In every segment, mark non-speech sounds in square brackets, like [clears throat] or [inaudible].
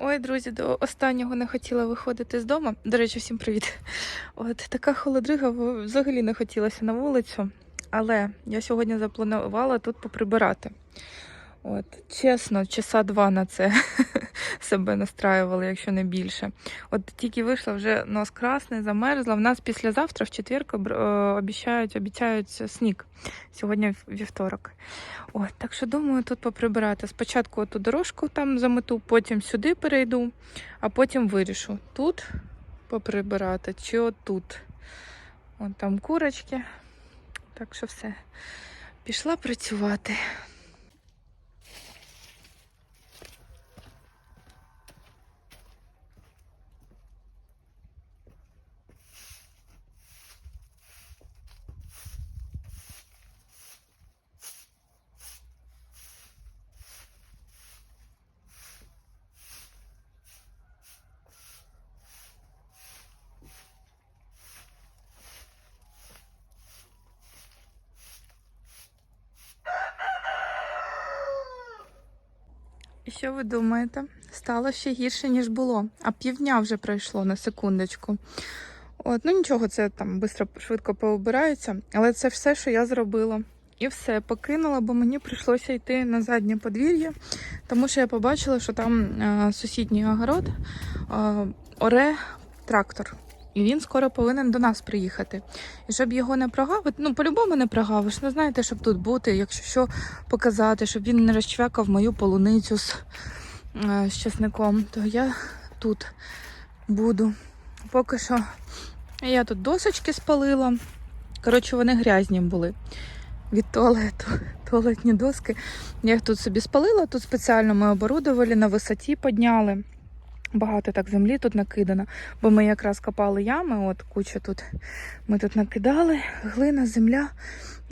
Ой, друзі, до останнього не хотіла виходити з дому. До речі, всім привіт. От така холодрига взагалі не хотілася на вулицю, але я сьогодні запланувала тут поприбирати. От, чесно, часа два на це [laughs] себе настраювали, якщо не більше. От тільки вийшла вже нос красний, замерзла. В нас післязавтра, в четвер, обіцяють, обіцяють сніг. Сьогодні вівторок. От, так що думаю, тут поприбирати. Спочатку ту дорожку там замету, потім сюди перейду, а потім вирішу тут поприбирати чи отут. От там курочки. Так що все. Пішла працювати. І що ви думаєте? Стало ще гірше, ніж було. А півдня вже пройшло на секундочку. От, ну нічого, це там швидко, швидко пообирається, але це все, що я зробила. І все, покинула, бо мені прийшлося йти на заднє подвір'я, тому що я побачила, що там е, сусідній огород е, оре трактор. І він скоро повинен до нас приїхати. І щоб його не прогавити, ну по-любому не прогавиш. Ну знаєте, щоб тут бути, якщо що показати, щоб він не розчвякав мою полуницю з, е, з чесником, то я тут буду. Поки що я тут досочки спалила. Коротше, вони грязні були від туалету. [laughs] Туалетні доски. Я їх тут собі спалила, тут спеціально ми оборудували, на висоті підняли. Багато так землі тут накидано, бо ми якраз копали ями, от куча тут ми тут накидали, глина, земля,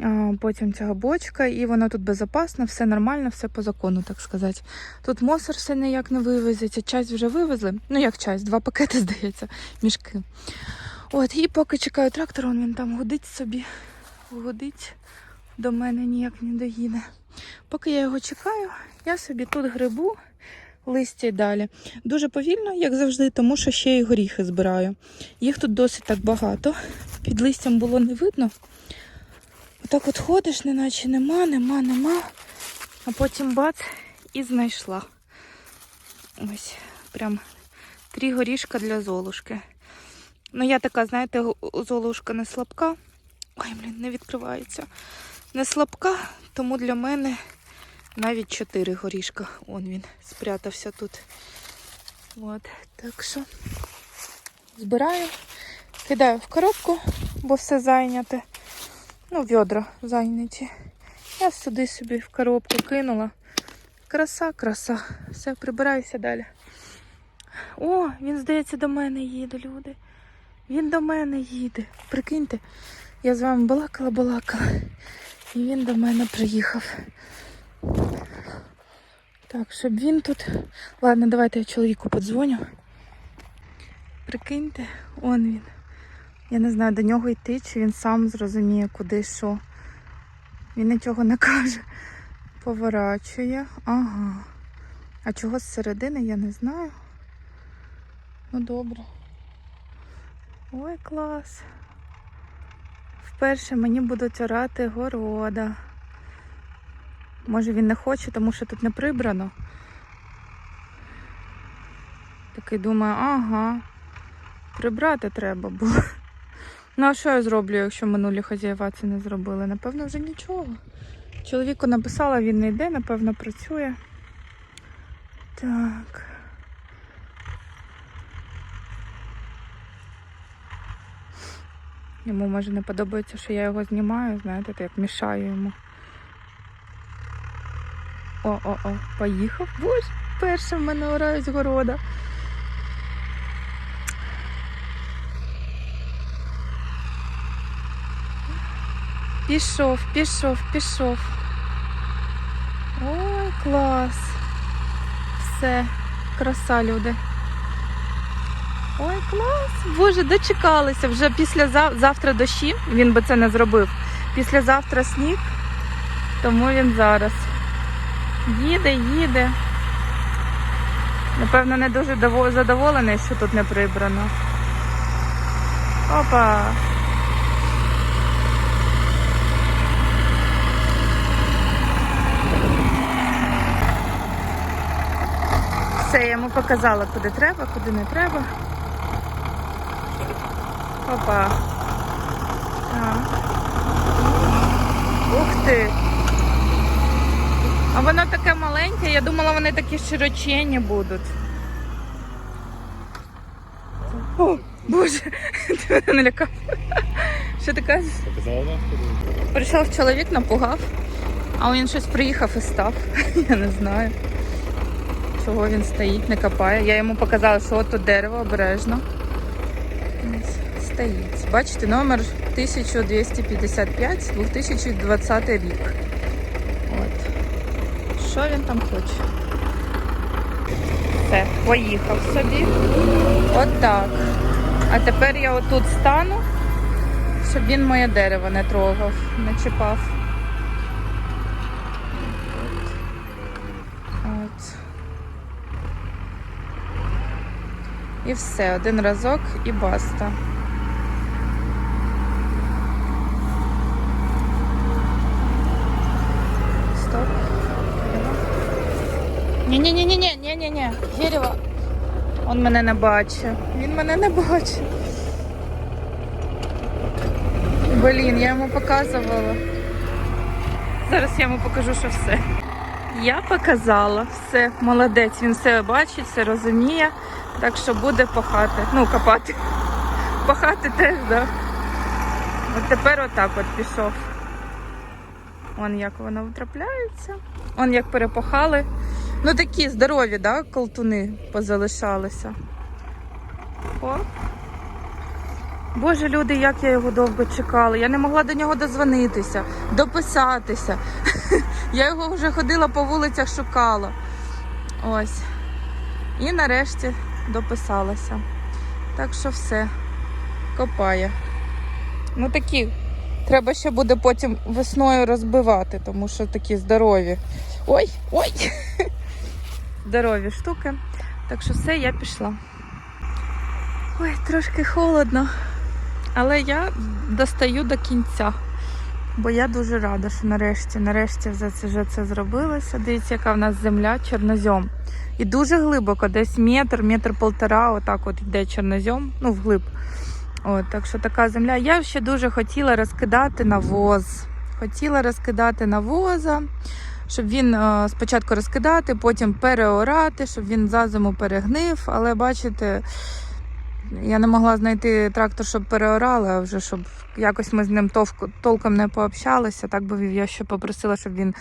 а, потім ця бочка, і воно тут безпечно, все нормально, все по закону, так сказати. Тут мусор все ніяк не вивезеться, часть вже вивезли. Ну як часть, два пакети, [laughs] здається, мішки. От, і поки чекаю трактор, він там гудить собі, гудить, до мене ніяк не доїде. Поки я його чекаю, я собі тут грибу листя й далі. Дуже повільно, як завжди, тому що ще й горіхи збираю. Їх тут досить так багато. Під листям було не видно. Отак от ходиш, неначе нема, нема, нема. А потім бац і знайшла. Ось, прям три горішка для золушки. Ну, я така, знаєте, золушка не слабка. Ой, блін, не відкривається. Не слабка, тому для мене навіть чотири горішка. Он він спрятався тут. От, так що збираю, кидаю в коробку, бо все зайняте. Ну, відра зайняті. Я сюди собі в коробку кинула. Краса, краса. Все, прибираюся далі. О, він, здається, до мене їде, люди. Він до мене їде. Прикиньте, я з вами балакала, балакала. І він до мене приїхав. Так, щоб він тут. Ладно, давайте я чоловіку подзвоню. Прикиньте, он він. Я не знаю, до нього йти, чи він сам зрозуміє, куди що. Він нічого не каже. Поворачує. Ага. А чого з середини, я не знаю. Ну добре. Ой, клас. Вперше мені будуть орати города. Може він не хоче, тому що тут не прибрано. Такий думає, ага, прибрати треба було. Ну, а що я зроблю, якщо минулі хазяєва це не зробили? Напевно, вже нічого. Чоловіку написала, він не йде, напевно, працює. Так. Йому може не подобається, що я його знімаю, знаєте, так як мішаю йому. О-о-о, поїхав. Боже, перше в мене орає з города. Пішов, пішов, пішов. Ой, клас. Все, краса, люди. Ой, клас. Боже, дочекалися. Вже після зав... завтра дощі. Він би це не зробив. Післязавтра сніг, тому він зараз. Їде, їде. Напевно, не дуже задоволений, що тут не прибрано. Опа. Все, я йому показала, куди треба, куди не треба. Опа. Так. Ух ти. А воно таке маленьке, я думала, вони такі широченні будуть. О, Боже, [laughs] ти мене налякав. Що ти кажеш? Прийшов чоловік, напугав, а він щось приїхав і став. [laughs] Я не знаю. Чого він стоїть, не копає. Я йому показала, що от тут дерево обережно. Стоїть. Бачите, номер 1255, 2020 рік. От. Що він там хоче? Все, поїхав собі. От так. А тепер я отут стану щоб він моє дерево не трогав, не чіпав. От. І все, один разок і баста. Ні-ні-ні-ні-ні, ні-ні-ні, дерево. Он мене не бачить. Він мене не бачить. Блін, я йому показувала. Зараз я йому покажу, що все. Я показала все. Молодець, він все бачить, все розуміє. Так що буде пахати. Ну, копати. Пахати теж, так. Да. От тепер отак от пішов. Вон як воно втрапляється. Он як перепахали. Ну такі здорові, да, колтуни позалишалися. О. Боже, люди, як я його довго чекала. Я не могла до нього дозвонитися, дописатися. [laughs] Я його вже ходила по вулицях, шукала. Ось. І нарешті дописалася. Так що все, копає. Ну такі. Треба ще буде потім весною розбивати, тому що такі здорові. Ой, ой! [laughs] Здорові штуки. Так що все, я пішла. Ой, трошки холодно. Але я достаю до кінця. Бо я дуже рада, що нарешті, нарешті вже це, вже це зробилося. Дивіться, яка в нас земля, чорнозьом. І дуже глибоко, десь метр, метр полтора, отак от йде чорнозьом, ну вглиб. От, так що така земля. Я ще дуже хотіла розкидати навоз. Хотіла розкидати навоза, щоб він е, спочатку розкидати, потім переорати, щоб він за зиму перегнив. Але бачите, я не могла знайти трактор, щоб переорали, а вже щоб якось ми з ним толком не пообщалися. Так би я ще попросила, щоб він.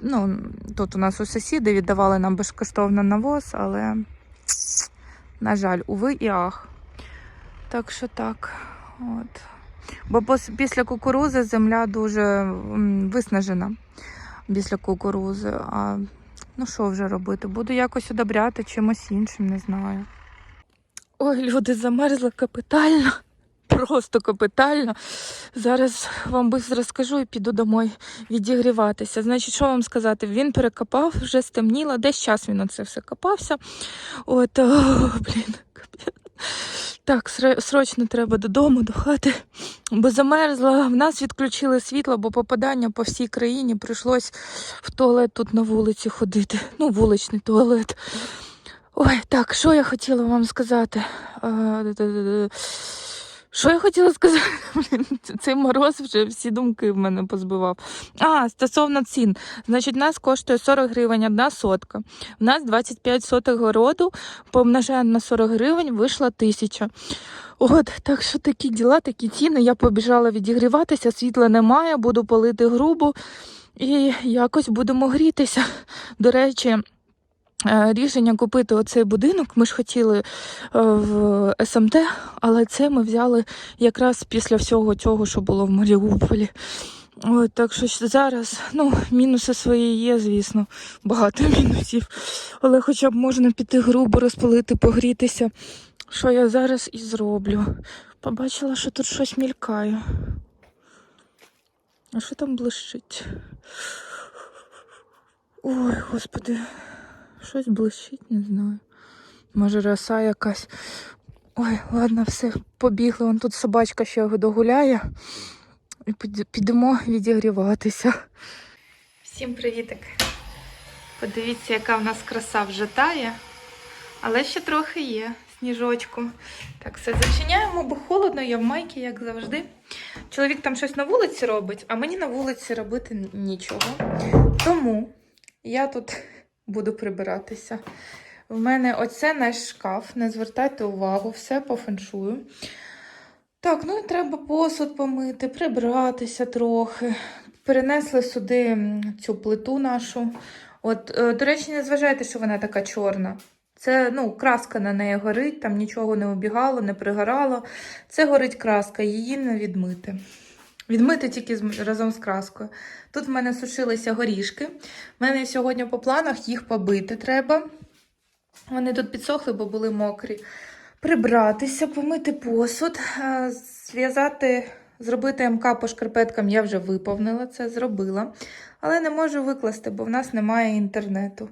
Ну, тут у нас у сусіди віддавали нам безкоштовно навоз, але, на жаль, уви і ах. Так що так. От. Бо після кукурузи земля дуже виснажена після кукурузи. А ну що вже робити? Буду якось удобряти чимось іншим, не знаю. Ой, люди замерзли капітально. [laughs] Просто капітально. Зараз вам розкажу і піду домой відігріватися. Значить, що вам сказати? Він перекопав, вже стемніло, десь час він оце все копався. От, [laughs] о, блін, капець. Так, срочно треба додому, до хати, бо замерзла. В нас відключили світло, бо попадання по всій країні прийшлось в туалет тут на вулиці ходити. Ну, вуличний туалет. Ой, так, що я хотіла вам сказати? Що я хотіла сказати? [laughs] Цей мороз вже всі думки в мене позбивав. А, стосовно цін. Значить, нас коштує 40 гривень одна сотка. У нас 25 соток городу, помножаємо на 40 гривень, вийшла тисяча. От, так що такі діла, такі ціни. Я побіжала відігріватися, світла немає, буду палити грубу і якось будемо грітися. До речі, рішення купити оцей будинок ми ж хотіли е, в СМТ, але це ми взяли якраз після всього цього, що було в Маріуполі. От, так що зараз, ну, мінуси свої є, звісно, багато [laughs] мінусів. Але хоча б можна піти грубо розпалити, погрітися. Що я зараз і зроблю. Побачила, що тут щось мількає. А що там блищить? Ой, господи, щось блищить, не знаю. Може, роса якась. Ой, ладно, все, побігли. Вон тут собачка ще догуляє. І підемо відігріватися. Всім привітик. Подивіться, яка в нас краса вже тає. Але ще трохи є сніжочку. Так, все зачиняємо, бо холодно, я в майці, як завжди. Чоловік там щось на вулиці робить, а мені на вулиці робити нічого. Тому я тут буду прибиратися. В мене оце наш шкаф. Не звертайте увагу, все по феншую. Так, ну і треба посуд помити, прибратися трохи. Перенесли сюди цю плиту нашу. От, е, до речі, не зважайте, що вона така чорна. Це ну, краска на неї горить, там нічого не обігало, не пригорало. Це горить краска, її не відмити. Відмити тільки разом з краскою. Тут в мене сушилися горішки. В мене сьогодні по планах їх побити треба. Вони тут підсохли, бо були мокрі. Прибратися, помити посуд, е, зв'язати, зробити МК по шкарпеткам я вже виповнила це, зробила. Але не можу викласти, бо в нас немає інтернету.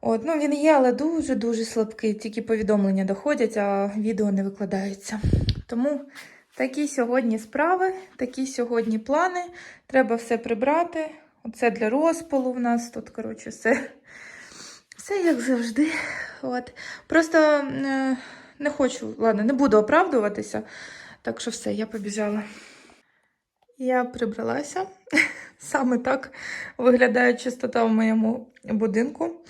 От, ну він є, але дуже-дуже слабкий. Тільки повідомлення доходять, а відео не викладається. Тому такі сьогодні справи, такі сьогодні плани. Треба все прибрати. Оце для розпалу в нас тут, коротше, все, все як завжди. От. Просто е, не хочу, ладно, не буду оправдуватися. Так що все, я побіжала. Я прибралася. [laughs] Саме так виглядає чистота в моєму будинку.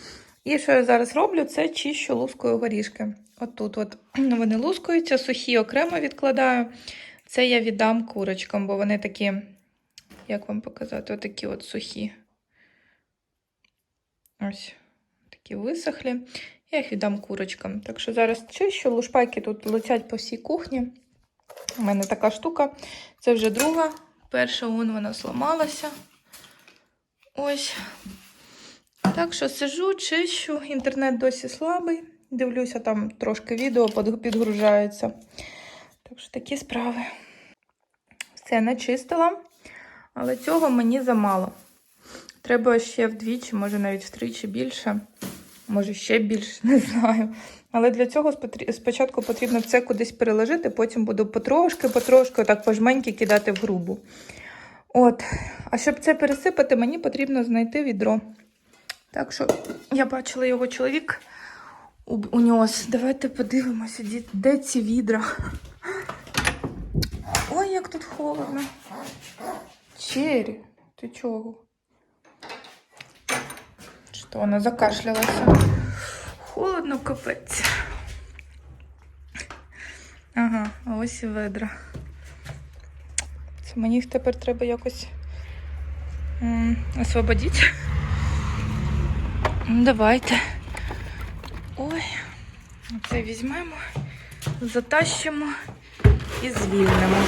І що я зараз роблю, це чищу лускою горішки. От тут [clears throat] от вони лускаються, сухі окремо відкладаю. Це я віддам курочкам, бо вони такі, як вам показати, отакі от сухі. Ось, такі висохлі. Я їх віддам курочкам. Так що зараз чищу, лушпайки тут летять по всій кухні. У мене така штука. Це вже друга. Перша вон вона зламалася. Ось. Так що сижу, чищу, інтернет досі слабий. Дивлюся, там трошки відео підгружається. Так що такі справи. Все начистила, але цього мені замало. Треба ще вдвічі, може навіть втричі більше, може ще більше, [laughs] не знаю. Але для цього спочатку потрібно це кудись переложити, потім буду потрошки, потрошки, отак пожменьки кидати в грубу. От. А щоб це пересипати, мені потрібно знайти відро. Так що я бачила його чоловік у- унес. Давайте подивимося, де, ці відра. Ой, як тут холодно. Чері, ти чого? Що вона закашлялася? Холодно капець. Ага, ось і ведра. Це мені їх тепер треба якось освободити. Ну, давайте. Ой, це візьмемо, затащимо і звільнимо.